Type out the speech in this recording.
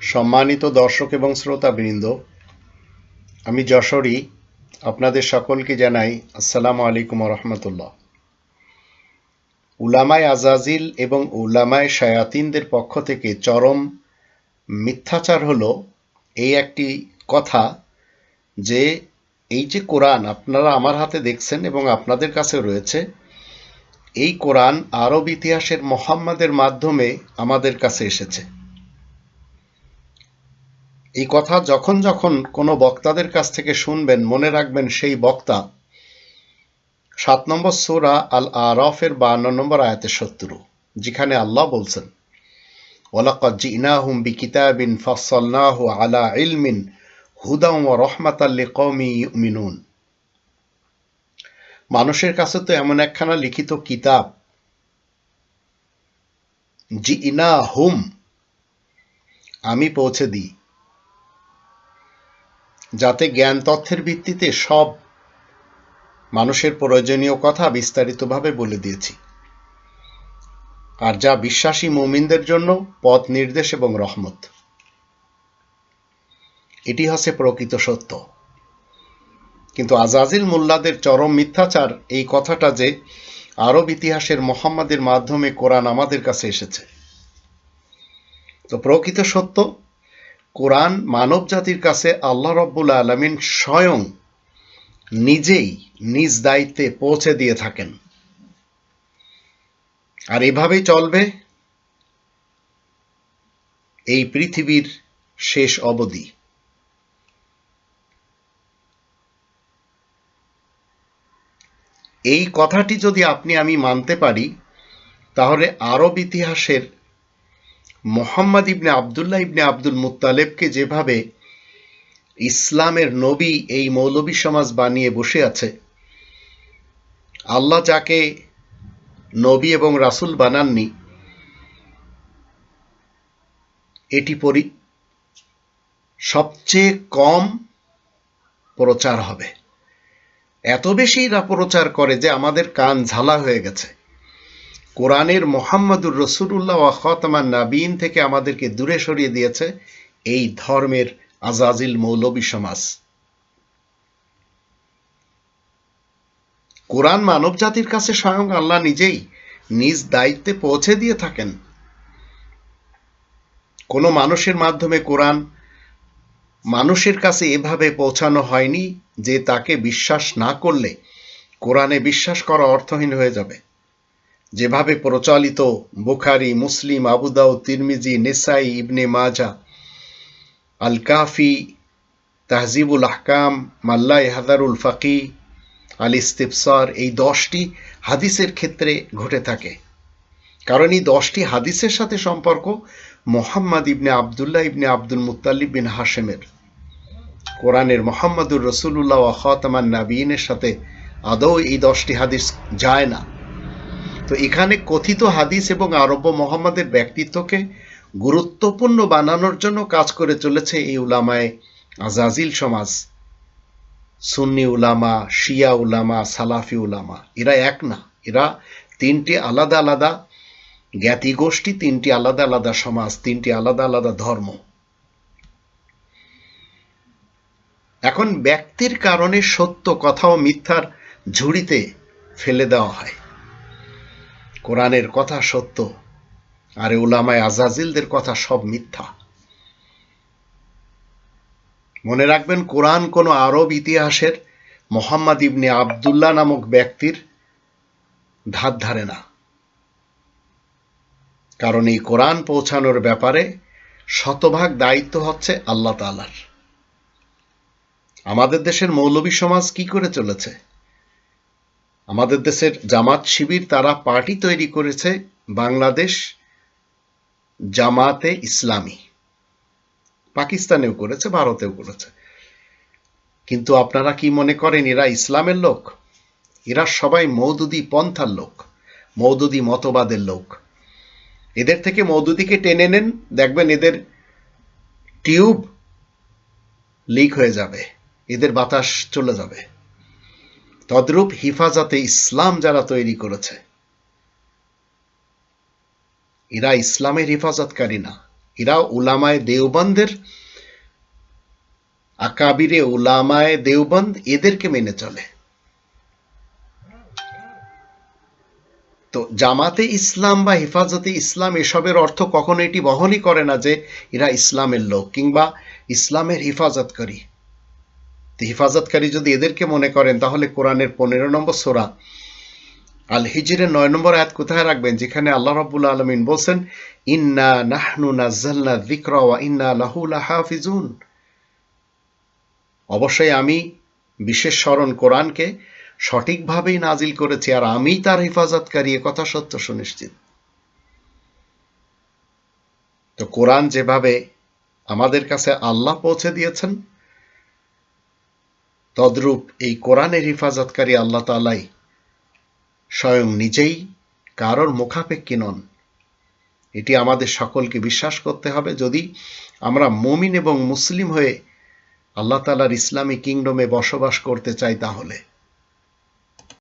সম্মানিত দর্শক এবং শ্রোতাবৃন্দ, আমি যশোরী, আপনাদের সকলকে জানাই আসসালামু আলাইকুম রহমতুল্লাহ। উলামায় আজাজিল এবং উলামায় শায়াতিনদের পক্ষ থেকে চরম মিথ্যাচার হলো এই একটি কথা যে এই যে কোরআন আপনারা আমার হাতে দেখছেন এবং আপনাদের কাছে রয়েছে, এই কোরআন আরব ইতিহাসের মোহাম্মদের মাধ্যমে আমাদের কাছে এসেছে। এই কথা যখন যখন কোনো বক্তাদের কাছ থেকে শুনবেন, মনে রাখবেন সেই বক্তা সাত নম্বর সূরা আল আরফের বান্ন নম্বর আয়াতে শত্রু যেখানে আল্লাহ বলছেন জিনাহুম বিকিতাবিন ফসলনাহু আলা ইলমিন ও ইউমিনুন। মানুষের কাছে তো এমন একখানা লিখিত কিতাব জি ইনা হুম আমি পৌঁছে দিই। যাতে জ্ঞান তথ্যের ভিত্তিতে সব মানুষের প্রয়োজনীয় কথা বিস্তারিতভাবে বলে দিয়েছি। আর যা বিশ্বাসী মুমিনদের জন্য পথ নির্দেশ এবং রহমত। এটি হচ্ছে প্রকৃত সত্য। কিন্তু আজাজিল মোল্লাদের চরম মিথ্যাচার এই কথাটা যে আরব ইতিহাসের মোহাম্মদের মাধ্যমে কোরআন আমাদের কাছে এসেছে। তো প্রকৃত সত্য কোরআন মানব জাতির কাছে আল্লাহ রব্বুল আলমিন স্বয়ং নিজেই নিজ দায়িত্বে পৌঁছে দিয়ে থাকেন। আর এভাবেই চলবে এই পৃথিবীর শেষ অবধি। এই কথাটি যদি আপনি আমি মানতে পারি, তাহলে আরব ইতিহাসের মোহাম্মদ ইবনে আবদুল্লাহ ইবনে আব্দুল মুত্তালেবকে যেভাবে ইসলামের নবী এই মৌলবী সমাজ বানিয়ে বসে আছে, আল্লাহ যাকে নবী এবং রাসুল বানাননি, এটি পরি সবচেয়ে কম প্রচার হবে। এত বেশি প্রচার করে যে আমাদের কান ঝালা হয়ে গেছে। কোরআনের মোহাম্মদুর রসুল্লাহ খতমান নাবিন থেকে আমাদেরকে দূরে সরিয়ে দিয়েছে এই ধর্মের আজাজিল মৌলবী সমাজ। কোরআন মানব জাতির কাছে স্বয়ং আল্লাহ নিজেই নিজ দায়িত্বে পৌঁছে দিয়ে থাকেন। কোনো মানুষের মাধ্যমে কোরআন মানুষের কাছে এভাবে পৌঁছানো হয়নি যে তাকে বিশ্বাস না করলে কোরআনে বিশ্বাস করা অর্থহীন হয়ে যাবে। যেভাবে প্রচলিত বুখারি, মুসলিম আবুদাউ তিরমিজি, নেসাই, ইবনে মাজা আল কাফি তাহজিবুল আহকাম মাল্লাই হাদারুল ফাকি আল ইস্তিফসার এই দশটি হাদিসের ক্ষেত্রে ঘটে থাকে। কারণ এই দশটি হাদিসের সাথে সম্পর্ক মোহাম্মদ ইবনে আবদুল্লাহ ইবনে আব্দুল মুতাল্লিব বিন হাশেমের। কোরআনের মোহাম্মদুর রসুল্লাহ খতমান নাবিনের সাথে আদৌ এই দশটি হাদিস যায় না। তো এখানে কথিত হাদিস এবং আরব্য মোহাম্মদের ব্যক্তিত্বকে গুরুত্বপূর্ণ বানানোর জন্য কাজ করে চলেছে এই উলামায় আজাজিল সমাজ। সুন্নি উলামা, শিয়া উলামা, সালাফি উলামা, এরা এক না। এরা তিনটি আলাদা আলাদা জ্ঞাতি গোষ্ঠী, তিনটি আলাদা আলাদা সমাজ, তিনটি আলাদা আলাদা ধর্ম। এখন ব্যক্তির কারণে সত্য, কথা ও মিথ্যার ঝুড়িতে ফেলে দেওয়া হয়। কোরআনের কথা সত্য, আর উলামায় আজাজিলদের কথা সব মিথ্যা। মনে রাখবেন, কোরআন কোনো আরব ইতিহাসের মোহাম্মদ ইবনে আবদুল্লাহ নামক ব্যক্তির ধার ধারে না। কারণ এই কোরআন পৌঁছানোর ব্যাপারে শতভাগ দায়িত্ব হচ্ছে আল্লাহ তালার আমাদের দেশের মৌলবী সমাজ কি করে চলেছে? আমাদের দেশের জামাত শিবির তারা পার্টি তৈরি করেছে বাংলাদেশ জামাতে ইসলামী। পাকিস্তানেও করেছে, ভারতেও করেছে। কিন্তু আপনারা কি মনে করেন এরা ইসলামের লোক? এরা সবাই মৌদুদি পন্থার লোক, মৌদুদি মতবাদের লোক। এদের থেকে মৌদুদিকে টেনে নেন, দেখবেন এদের টিউব লিক হয়ে যাবে, এদের বাতাস চলে যাবে। তদ্রূপ হিফাজতে ইসলাম যারা তৈরি করেছে, এরা ইসলামের হেফাজতকারী না। এরা উলামায় দেওবন্দের আকাবিরে উলামায় দেওবন্দ এদেরকে মেনে চলে। তো জামাতে ইসলাম বা হেফাজতে ইসলাম এসবের অর্থ কখনো এটি বহনই করে না যে এরা ইসলামের লোক কিংবা ইসলামের হেফাজতকারী। হেফাজতকারী যদি এদেরকে মনে করেন, তাহলে কোরআনের পনেরো নম্বর সোরা আল হিজরের নয় নম্বর আয়াত কোথায় রাখবেন? যেখানে আল্লাহ রাব্বুল আলমিন বলছেন, ইন্না নাহনু নাজ্জালনা যিকরা ইন্না লাহু লাহাফিজুন। অবশ্যই আমি বিশেষ স্মরণ কোরআনকে সঠিকভাবেই নাজিল করেছি, আর আমি তার হেফাজতকারী কথা সত্য সুনিশ্চিত। তো কোরআন যেভাবে আমাদের কাছে আল্লাহ পৌঁছে দিয়েছেন তদ্রূপ এই কোরআনের হেফাজতকারী আল্লাহ তালাই স্বয়ং নিজেই কারোর মুখাপেক্ষী নন। এটি আমাদের সকলকে বিশ্বাস করতে হবে, যদি আমরা মমিন এবং মুসলিম হয়ে আল্লাহ তালার ইসলামী কিংডমে বসবাস করতে চাই তাহলে।